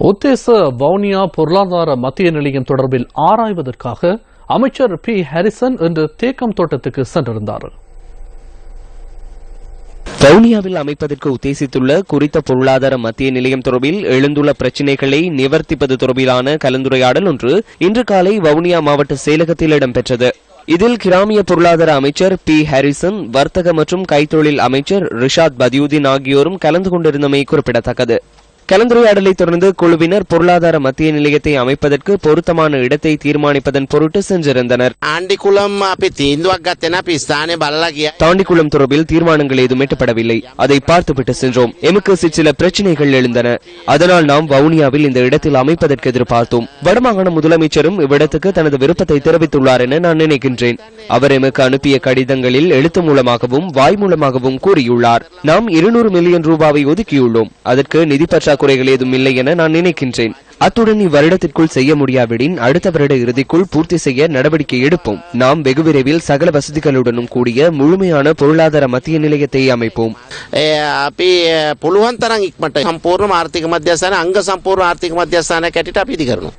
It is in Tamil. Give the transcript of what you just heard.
உத்தேச வவுனியா பொருளாதார மத்திய நிலையம் தொடர்பில் ஆராய்வதற்காக அமைச்சர் பி. ஹாரிசன் இன்று தேக்கம் தோட்டத்துக்கு சென்றிருந்தார். வவுனியாவில் அமைப்பதற்கு உத்தேசித்துள்ள குறித்த பொருளாதார மத்திய நிலையம் தொடர்பில் எழுந்துள்ள பிரச்சினைகளை நிவர்த்திப்பது தொடர்பிலான கலந்துரையாடல் ஒன்று இன்று காலை வவுனியா மாவட்ட செயலகத்தில் இடம்பெற்றது. இதில் கிராமிய பொருளாதார அமைச்சர் பி. ஹாரிசன் வர்த்தக மற்றும் கைத்தொழில் அமைச்சர் ரிஷாத் பதியுதீன் ஆகியோரும் கலந்து கொண்டிருந்தமை குறிப்பிடத்தக்கது. கலந்துரையாடலை தொடர்ந்து குழுவினர் பொருளாதார மத்திய நிலையத்தை அமைப்பதற்கு பொருத்தமான இடத்தை தீர்மானிப்பதன் பொருட்டு சென்றிருந்தனர். தாண்டிக்குளம் தொடர்பில் தீர்மானங்கள் ஏதும் எட்டப்படவில்லை அதை பார்த்துவிட்டு சென்றோம். எமக்கு சிற்சில பிரச்சனைகள் எழுந்தன. அதனால் நாம் வவுனியாவில் இந்த இடத்தில் அமைப்பதற்கு எதிர்பார்த்தோம். வடமாகாண முதலமைச்சரும் இவ்விடத்துக்கு தனது விருப்பத்தை தெரிவித்துள்ளார் என நான் நினைக்கின்றேன். அவர் எமக்கு அனுப்பிய கடிதங்களில் எழுத்து மூலமாகவும் வாய் மூலமாகவும் கூறியுள்ளார். நாம் இருநூறு மில்லியன் ரூபாவை ஒதுக்கியுள்ளோம். அதற்கு நிதி பற்றாக்குறை பற்றாக்குறைகள் ஏதும் இல்லை என நான் நினைக்கின்றேன் அத்துடன் இவ்வருடத்திற்குள் செய்ய முடியாவிடின் அடுத்த வருட இறுதிக்குள் பூர்த்தி செய்ய நடவடிக்கை எடுப்போம் நாம் வெகு விரைவில் சகல வசதிகளுடனும் கூடிய முழுமையான பொருளாதார மத்திய நிலையத்தை அமைப்போம் ඒ අපි පුළුවන් තරම් ඉක්මට සම්පූර්ණ ආර්ථික මධ්‍යස්ථාන අංග සම්පූර්ණ ආර්ථික මධ්‍යස්ථානයක් ඇටියට අපි ඉදි කරනවා